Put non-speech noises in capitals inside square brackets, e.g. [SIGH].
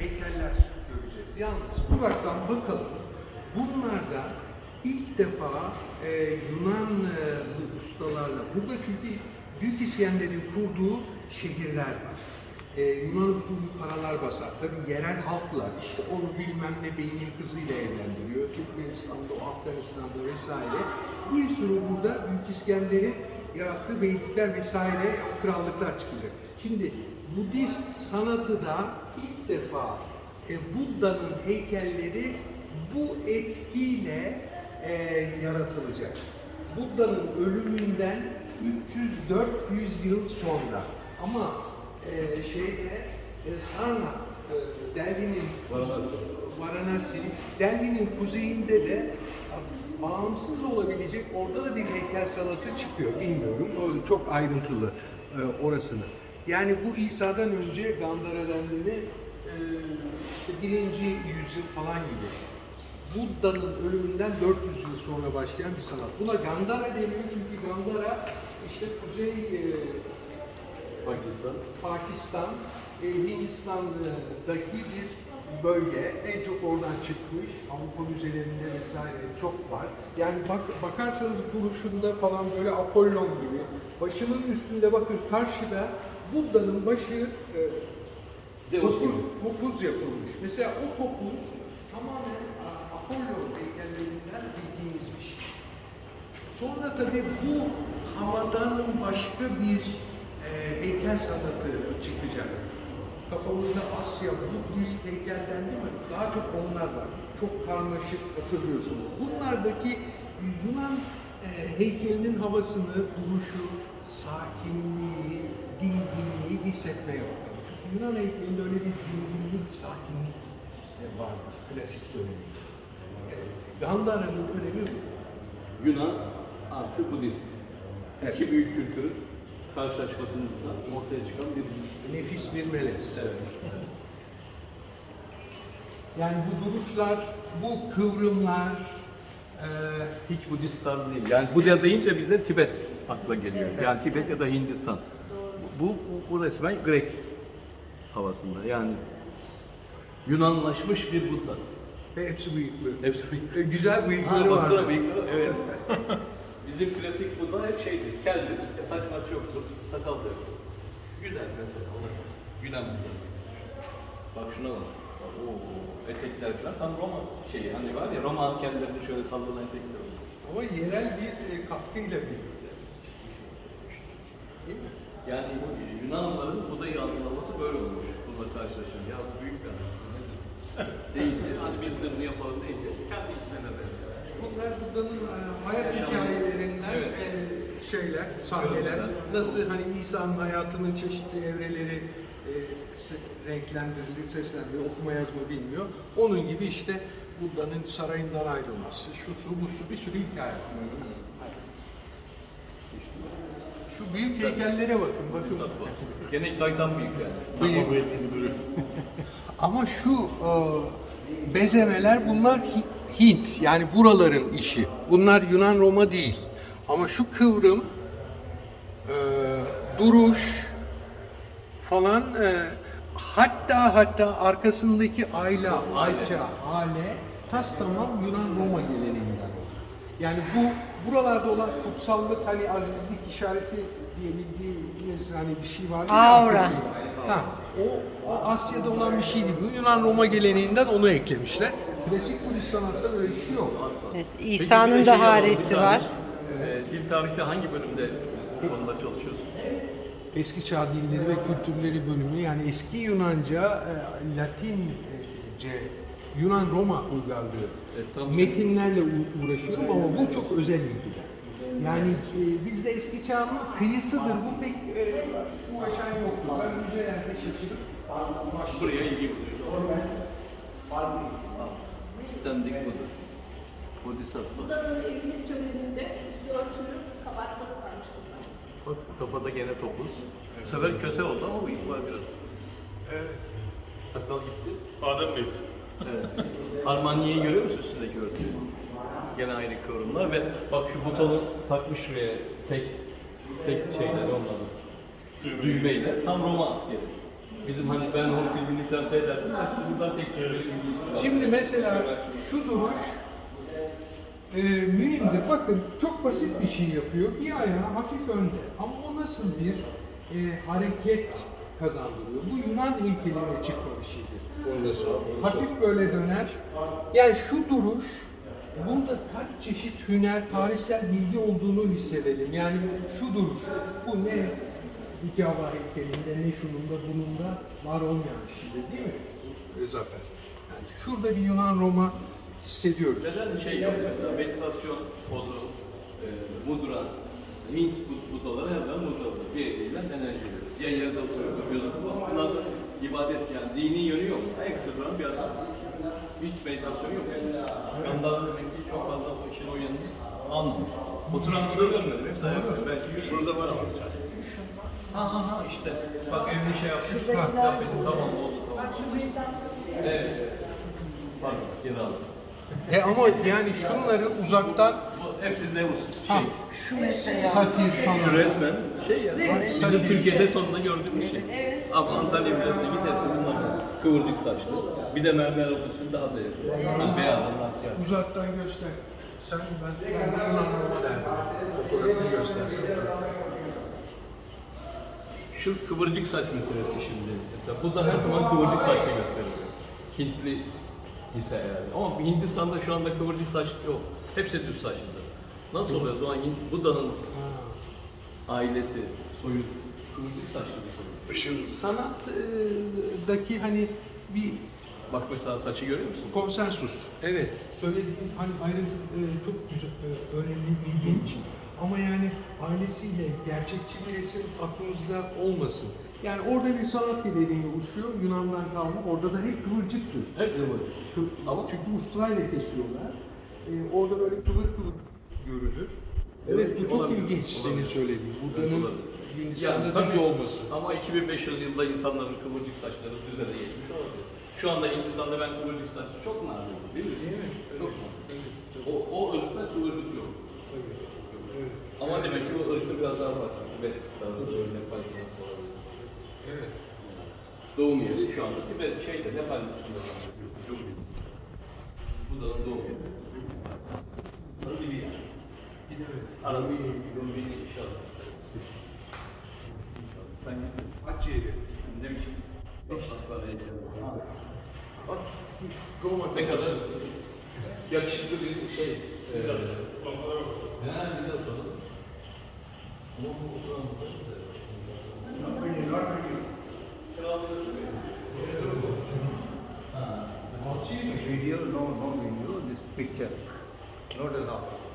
heykeller göreceğiz. Yalnız uzaktan bakalım. Bunlarda ilk defa e, Yunan e, ustalarla, burada çünkü Büyük İskender'in kurduğu şehirler var. E, Yunan usulü paralar basar. Tabi yerel halkla işte onu bilmem ne beynin kızıyla evlendiriyor. Türkmenistan'da, o Afganistan'da vesaire. Bir sürü burada Büyük İskender'in yarattığı beylikler vesaire o krallıklar çıkacak. Şimdi Budist sanatı da ilk defa e, Buddha'nın heykelleri bu etkiyle e, yaratılacak. Buddha'nın ölümünden 300-400 yıl sonra ama e, şeyde e, Sarnath, e, Delhi'nin Varanasi. Varanasi, Delhi'nin kuzeyinde de e, bağımsız olabilecek orada da bir heykel sanatı çıkıyor. Bilmiyorum. O çok ayrıntılı e, orasını. Yani bu İsa'dan önce Gandhara Dendi'ni e, işte birinci yüzyıl falan gibi. Buddha'nın ölümünden 400 yıl sonra başlayan bir sanat. Buna Gandhara deniyor çünkü Gandhara işte kuzey e, Pakistan. Pakistan, e, Hindistan'daki bir bölge. En çok oradan çıkmış. Avrupa müzelerinde vesaire çok var. Yani bak, bakarsanız duruşunda falan böyle Apollon gibi. Başının üstünde bakın karşıda Buddha'nın başı e, topuz, topuz yapılmış. Mesela o topuz tamamen a, Apollon heykellerinden bildiğimiz bir şey. Sonra tabii bu havadan başka bir e, heykel sanatı çıkacak. Kafamızda Asya, Budist heykel dendi mi? Daha çok onlar var. Çok karmaşık hatırlıyorsunuz. Bunlardaki Yunan e, heykelinin havasını, duruşu, sakinliği, dinginliği hissetmeye bakalım. Çünkü Yunan heykelinde öyle bir dinginlik, sakinlik e, vardır klasik döneminde. E, Gandhara'nın önemi bu. Yunan artı Budist. Evet. İki büyük kültürün karşılaşmasında ortaya çıkan bir Nefis bir melez. Evet. Yani bu duruşlar, bu kıvrımlar, e, Hiç Budist tarzı değil. Yani Budya deyince bize Tibet akla geliyor. Yani Tibet ya da Hindistan. Bu, bu, bu resmen Grek havasında. Yani Yunanlaşmış bir Budda. ve hepsi bıyıklı. Hepsi. E, güzel bıyıkları Ha, var. baksana bıyıkları, evet. [LAUGHS] Bizim klasik Budda hep şeydi, keldir, saç maç yoktur, sakal da yoktur. Güzel mesela, Yunan Budda. Bak şuna bak. Oo, etekler falan tam Roma şeyi hani var ya Roma askerlerinin şöyle sallanan etekleri. Ama yerel bir e, katkıyla birlikte. Değil mi? Yani Yunanlıların Buda'yı anlaması böyle olmuş. Bununla karşılaşıyor. Ya bu büyük bir? Değildi. [LAUGHS] Hadi biz de bunu yapalım deyince kendi içine de Bunlar Buddha'nın e, hayat Yaşam- hikayelerinden Evet. e, şeyler, sahneler. Nasıl hani İsa'nın hayatının çeşitli evreleri e, se- renklendirilir, seslendirilir, okuma yazma bilmiyor. Onun gibi işte Buddha'nın sarayından ayrılması, şu su, bu su, bir sürü hikaye. Şu büyük heykellere bakın, bakın. Gene kaytan büyük yani. Bıyık. [LAUGHS] Ama şu e, bezemeler bunlar Hi- Hint yani buraların işi. Bunlar Yunan Roma değil. Ama şu kıvrım, e, duruş falan e, hatta hatta arkasındaki ayla, ayça, hale tas tamam Yunan Roma geleneğinden. Yani bu buralarda olan kutsallık hani azizlik işareti diye bildiğimiz hani bir şey var. ya Aura. Ha, o, o Asya'da olan bir şey değil. Bu Yunan Roma geleneğinden onu eklemişler. Klasik Budist sanatta böyle bir şey yok. Evet, İsa'nın şey da yapalım, haresi var. Ee, dil tarihte hangi bölümde bu konuda çalışıyorsun? Eski çağ dilleri ve kültürleri bölümü yani eski Yunanca, e, Latince, Yunan Roma uygarlığı Evet, tam- metinlerle uğraşıyorum ama bu çok özel ilgiler. Yani e, bizde eski çağın kıyısıdır. Bu pek e, uğraşan yoktur. Ben müzelerde şaşırıp. Buraya ilgi duyuyorsun. Standing Buddha. Bodhisattva. Buda'nın evlilik töreninde örtülü kabartması varmış burada. Kafada gene topuz. Bu sefer köse oldu ama bıyık var biraz. Evet. Sakal gitti. Adem Bey. Evet. Harmaniyeyi görüyor musun üstündeki örtüyü? Gene aynı kıvrımlar ve bak şu butonu takmış şuraya tek tek şeyle olmadı. Düğmeyle tam Roma askeri. Bizim hani Ben Hur filmini falan seyredersin de buradan tekrar bir Şimdi mesela şu duruş e, mühimdir. Bakın çok basit bir şey yapıyor. Bir ayağı hafif önde. Ama o nasıl bir e, hareket kazandırıyor? Bu Yunan heykeline çıkma bir şeydir. Onu da sağ, onu Hafif böyle döner. Yani şu duruş burada kaç çeşit hüner, tarihsel bilgi olduğunu hissedelim. Yani şu duruş, bu ne Hikava heykelinde, ne şununda, bununda var olmayan bir şeydir değil mi? Zafer. Yani şurada bir Yunan Roma hissediyoruz. Neden şey yok mesela meditasyon pozu, e, mudra, Hint bud- budaları her zaman mudradır. Bir eliyle enerji veriyor. Diğer yerde oturuyor, gözü kapalı. Bunlar da ibadet yani dini yönü yok. Ayakta duran bir adam. Hiç meditasyon yok yani. Gandalf demek ki çok fazla o işin o yanını almamış. Oturanları görmedim. Hepsi ayakta. Belki. Şurada var ama bir tane. Ha ha ha işte. Bak evde şey yapmış. Yapayım. Tamam oldu tamam. Bak şu meditasyon şey. Evet. Pardon geri aldım. E ama yani şunları uzaktan Bu hepsi Zeus. ha, Şey. Şu mesela. satir Şu resmen şey ya. Zeus. Bizim Zeus. Türkiye'de tonda gördüğümüz şey. Evet. Ama Antalya Müzesi'ne git hepsi bunlar. Kıvırcık saçlı. Bir de mermer olursun daha da yakın. Ha, beyaz siyah. Uzaktan göster. Sen ben, ben de Yunan Roma derdim. Fotoğrafını göstersen. Şu kıvırcık saç meselesi şimdi. Mesela bu da her zaman kıvırcık saçla gösteriliyor. Hintli ise yani. Ama bir Hindistan'da şu anda kıvırcık saç yok. Hepsi düz saçlıdır. Nasıl oluyor? O zaman Buda'nın ailesi, soyu kıvırcık saçlı bir soyu. Işın Sanattaki hani bir Bak mesela saçı görüyor musun? konsensus. Evet. Söylediğin hani ayrıntı e, çok güzel, e, önemli, ilginç. Ama yani ailesiyle gerçekçi bir resim aklımızda olmasın. Yani orada bir sanat geleneği oluşuyor. Yunan'dan kalma. Orada da hep kıvırcıktır. Hep kıvırcık. Kı- Ama- çünkü ustrayla kesiyorlar. Ee, orada böyle kıvır kıvır görünür. Evet, Evet, bu çok olabilir, ilginç senin olabilir. söylediğin. Evet, Budanın. Hindistan'da Yani düz tabii- olması. Ama 2500 yılda insanların kıvırcık saçları düze de geçmiş olabilir. Şu anda Hindistan'da ben kıvırcık saç çok nadir değil mi? Değil mi? Çok nadir. O, o ırkta kıvırcık yok. Evet. Ama demek ki o ırkta biraz daha basit. Tibet tarzı böyle falan olabilir. Evet. Doğum yeri şu anda Tibet şeyde Nepal dışında. Bu da doğum yeri. Sarı bir yer. Arabi Rumbi inşallah. İnşallah. Sen gittin. Hac yeri. Ne biçim? Bak Roma ne kadar yakışıklı bir şey. Biraz. Yani biraz sonra. Ama bu oturan Video, no, no video, this picture. Not all.